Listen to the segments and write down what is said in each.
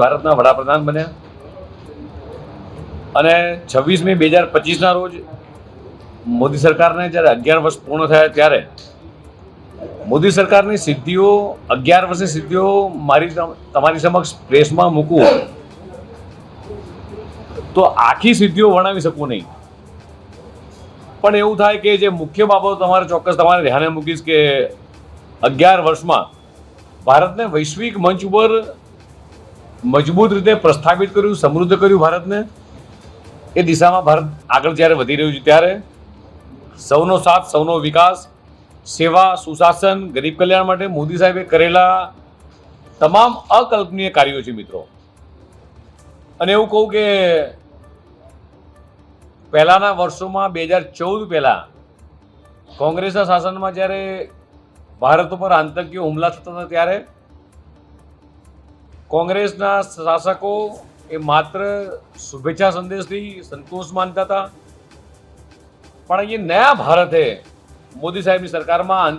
ભારતના વડાપ્રધાન બન્યા. અને છવ્વીસ મે બે હજાર પચીસના રોજ મોદી સરકારને જ્યારે અગિયાર વર્ષ પૂર્ણ થયા ત્યારે મોદી સરકારની સિદ્ધિઓ, અગિયાર વર્ષની સિદ્ધિઓ મારી તમારી સમક્ષ પ્રેસમાં મૂકવું તો આખી સિદ્ધિઓ વર્ણવી શકું નહીં. પણ એવું થાય કે જે મુખ્ય બાબતો તમારે ચોક્કસ તમારે ધ્યાને મૂકીશ કે અગિયાર વર્ષમાં ભારતને વૈશ્વિક મંચ ઉપર મજબૂત રીતે પ્રસ્થાપિત કર્યું, સમૃદ્ધ કર્યું ભારતને. એ દિશામાં ભારત આગળ જ્યારે વધી રહ્યું છે ત્યારે સૌનો સાથ, સૌનો વિકાસ, સેવા, સુશાસન, ગરીબ કલ્યાણ માટે મોદી સાહેબે કરેલા તમામ અકલ્પનીય કાર્યો છે મિત્રો. અને એવું કહું કે પહેલાના વર્ષોમાં બે હજાર ચૌદ પહેલાં કોંગ્રેસના શાસનમાં જ્યારે ભારત ઉપર આતંકીય હુમલા થતા હતા ત્યારે કોંગ્રેસના શાસકો એ માત્ર શુભેચ્છા સંદેશથી સંતોષ માનતા હતા. પણ એ નયા ભારતે મોદી સાહેબની સરકારમાં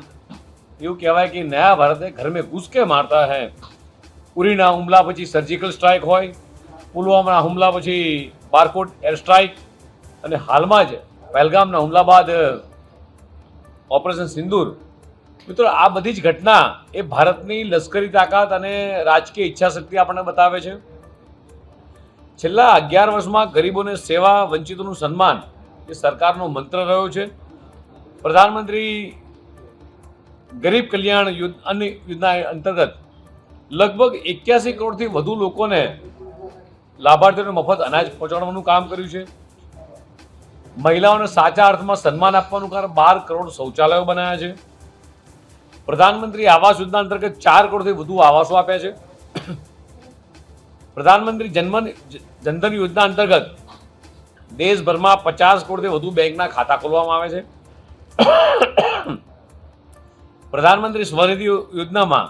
એવું કહેવાય કે નયા ભારતે ઘર મેં ઘૂસ મારતા હૈ. ઉરીના હુમલા પછી સર્જિકલ સ્ટ્રાઇક હોય, પુલવામાના હુમલા પછી બારકોટ એર સ્ટ્રાઇક અને હાલમાં જ પહેલગામના હુમલા બાદ ઓપરેશન સિંદૂર મિત્રો, આ બધી જ ઘટના એ ભારતની લશ્કરી તાકાત અને રાજકીય ઈચ્છાશક્તિ આપણને બતાવે છે. છેલ્લા અગિયાર વર્ષમાં ગરીબોને સેવા, વંચિતોનું સન્માન એ સરકારનો મંત્ર રહ્યો છે. પ્રધાનમંત્રી ગરીબ કલ્યાણ અન્ન યોજના અંતર્ગત લગભગ એક્યાસી કરોડથી વધુ લોકોને લાભાર્થીઓને મફત અનાજ પહોંચાડવાનું કામ કર્યું છે. મહિલાઓને સાચા અર્થમાં સન્માન આપવાનું કારણ બાર કરોડ શૌચાલયો બનાવ્યા છે. પ્રધાનમંત્રી આવાસ યોજના અંતર્ગત ચાર કરોડથી વધુ આવાસો આપ્યા છે. પ્રધાનમંત્રી જન્મન જનધન યોજના અંતર્ગત દેશભરમાં પચાસ કરોડથી વધુ બેંકના ખાતા ખોલવામાં આવે છે. પ્રધાનમંત્રી સ્વનિધિ યોજનામાં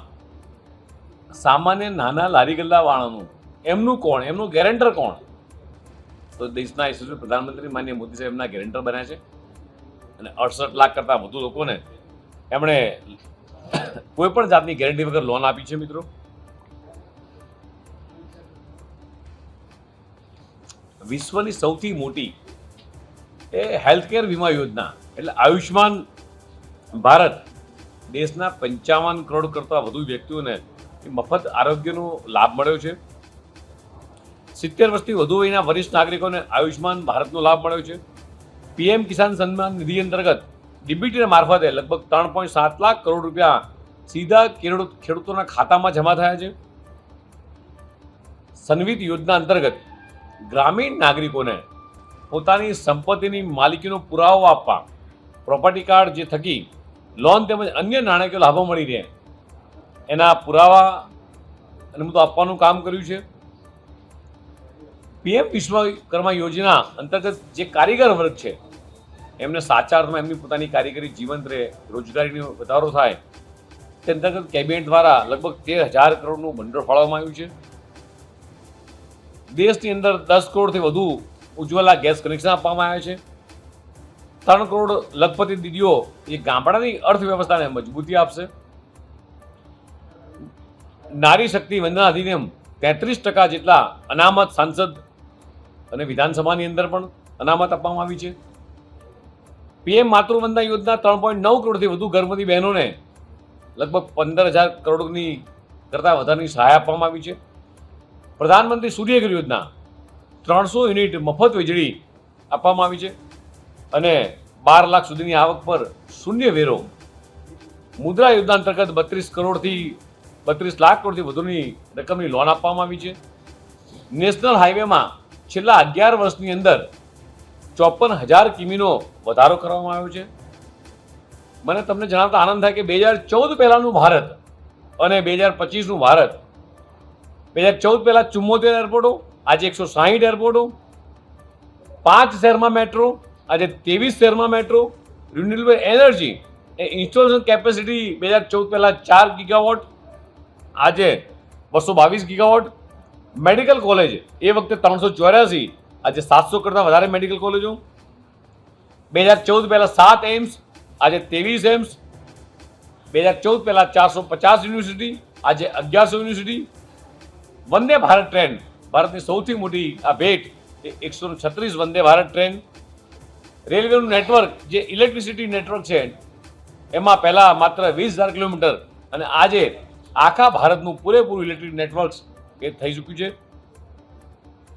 સામાન્ય નાના લારી ગલ્લા વાળાનું, એમનું કોણ? એમનું ગેરેન્ટર કોણ? તો દેશના યશસ્વી પ્રધાનમંત્રી માન્ય મોદી સાહેબના ગેરેન્ટર બન્યા છે. અને અડસઠ લાખ કરતાં વધુ લોકોને એમણે કોઈ પણ જાતની ગેરંટી વગર લોન આપી છે મિત્રો? વિશ્વની સૌથી મોટી એ હેલ્થકેર વીમા યોજના, એટલે આયુષ્માન ભારત દેશના પંચાવન કરોડ કરતાં વધુ વ્યક્તિઓને મફત આરોગ્યનો લાભ મળ્યો છે. સિત્તેર વર્ષથી વધુ વયના વરિષ્ઠ નાગરિકોને આયુષ્માન ભારતનો લાભ મળ્યો છે. પીએમ કિસાન સન્માન નિધિ અંતર્ગત ડીબીટીના મારફતે લગભગ ત્રણ પોઈન્ટ સાત લાખ કરોડ રૂપિયા સીધા ખેડૂત ખેડૂતોના ખાતામાં જમા થયા છે. સન્વિત યોજના અંતર્ગત ગ્રામીણ નાગરિકોને પોતાની સંપત્તિની માલિકીનો પુરાવો આપવા, પ્રોપર્ટી કાર્ડ જે થકી લોન તેમજ અન્ય નાણાકીય લાભો મળી રહે, એના પુરાવા અને બધું આપવાનું કામ કર્યું છે. પીએમ વિશ્વકર્મા યોજના અંતર્ગત જે કારીગર વર્ગ છે એમને સાચા અર્થમાં એમની પોતાની કારીગરી જીવંત રહે, રોજગારીનો વધારો થાય, તે અંતર્ગત કેબિનેટ દ્વારા લગભગ તેર હજાર કરોડનું ભંડોળ ફાળવવામાં આવ્યું છે. દેશની અંદર દસ કરોડથી વધુ ઉજ્જવલા ગેસ કનેક્શન આપવામાં આવ્યા છે. ત્રણ કરોડ લખપતિ દીદીઓ એ ગામડાની અર્થવ્યવસ્થાને મજબૂતી આપશે. નારી શક્તિ વંદના અધિનિયમ તેત્રીસ ટકા જેટલા અનામત સાંસદ અને વિધાનસભાની અંદર પણ અનામત આપવામાં આવી છે. પીએમ માતૃવંદના યોજના ત્રણ પોઈન્ટ નવ કરોડથી વધુ ગર્ભવતી બહેનોને લગભગ પંદર હજાર કરોડની કરતાં વધારાની સહાય આપવામાં આવી છે. પ્રધાનમંત્રી સૂર્યઘર યોજના ત્રણસો યુનિટ મફત વીજળી આપવામાં આવી છે અને બાર લાખ સુધીની આવક પર શૂન્ય વેરો. મુદ્રા યોજના અંતર્ગત બત્રીસ કરોડથી બત્રીસ લાખ કરોડથી વધુની રકમની લોન આપવામાં આવી છે. નેશનલ હાઈવેમાં છેલ્લા અગિયાર વર્ષની અંદર ચોપન હજાર કિમીનો વધારો કરવામાં આવ્યો છે. મને તમને જણાવતા આનંદ થાય કે બે હજાર ચૌદ પહેલાંનું ભારત અને બે હજાર પચીસનું ભારત. બે હજાર ચૌદ પહેલાં ચુમ્મોતેર એરપોર્ટો, આજે એકસો સાહીઠ એરપોર્ટો. પાંચ શહેરમાં મેટ્રો, આજે ત્રેવીસ શહેરમાં મેટ્રો. રિન્યુએબલ એનર્જી એ ઇન્સ્ટોલેશન કેપેસિટી બે હજાર ચૌદ પહેલાં ચાર ગીગાવોટ, આજે બસો બાવીસ ગીગાવોટ. મેડિકલ કોલેજ એ વખતે ત્રણસો ચોર્યાસી આજે સાતસો કરતાં વધારે મેડિકલ કોલેજો બે હજાર ચૌદ પહેલાં સાત એમ્સ આજે ત્રેવીસ એમ્સ બે હજાર ચૌદ પહેલાં ચારસો પચાસ યુનિવર્સિટી, આજે અગિયારસો યુનિવર્સિટી. વંદે ભારત ટ્રેન, ભારતની સૌથી મોટી આ ભેટ એ એકસો છત્રીસ વંદે ભારત ટ્રેન. રેલવેનું નેટવર્ક, જે ઇલેક્ટ્રિસિટી નેટવર્ક છે, એમાં પહેલાં માત્ર વીસ હજાર કિલોમીટર. અને આજે આખા ભારતનું પૂરેપૂરું ઇલેક્ટ્રિક નેટવર્ક એ થઈ ચૂક્યું છે.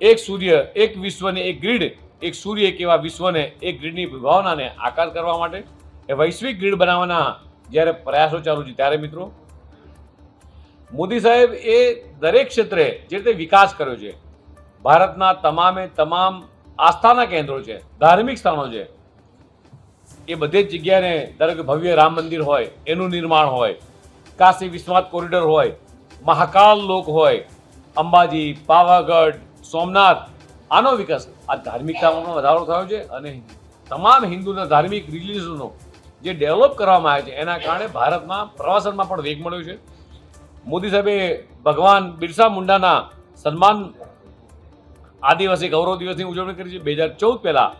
એક સૂર્ય, એક વિશ્વને એક ગ્રીડ. એક સૂર્ય એક એવા વિશ્વને એક ગ્રીડની વિભાવનાને આકાર કરવા માટે. એ વૈશ્વિક ગ્રીડ બનાવવાના જ્યારે પ્રયાસો ચાલુ છે, ત્યારે મિત્રો મોદી સાહેબ એ દરેક ક્ષેત્રે જે રીતે વિકાસ કર્યો છે, ભારતના તમામે તમામ આસ્થાના કેન્દ્રો છે, ધાર્મિક સ્થાનો છે, એ બધી જ જગ્યાને ધારો કે ભવ્ય રામ મંદિર હોય, એનું નિર્માણ હોય, કાશી વિશ્વનાથ કોરિડોર હોય, મહાકાલ લોક હોય, અંબાજી, પાવાગઢ સોમનાથ. આનો વિકાસ. આ ધાર્મિકતામાં વધારો થયો છે અને તમામ હિન્દુના ધાર્મિક રિલીઝનો જે ડેવલપ કરવામાં આવે છે, એના કારણે ભારતમાં પ્રવાસનમાં પણ વેગ મળ્યો છે. મોદી સાહેબે ભગવાન બિરસા મુંડાના સન્માન આદિવાસી ગૌરવ દિવસની ઉજવણી કરી છે. બે હજાર ચૌદ પહેલાં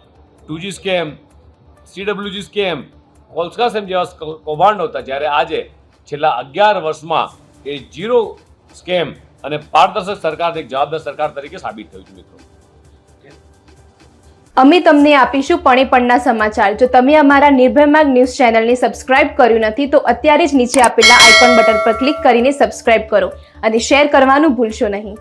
two G scam CWG scam, કોલ્સકા scam જેવા કૌભાંડ હતા. જ્યારે આજે છેલ્લા અગિયાર વર્ષમાં એ જીરો સ્કેમ અને પારદર્શક સરકાર એક જવાબદાર સરકાર તરીકે સાબિત થયું છે, મિત્રો. અમે તમને આપીશું પણે પણના સમાચાર. જો તમે અમારા નિર્ભય માર્ગ ન્યૂઝ ચેનલને સબસ્ક્રાઇબ કર્યું નથી, તો અત્યારે જ નીચે આપેલા આઇકોન બટન પર ક્લિક કરીને સબસ્ક્રાઇબ કરો અને શેર કરવાનું ભૂલશો નહીં.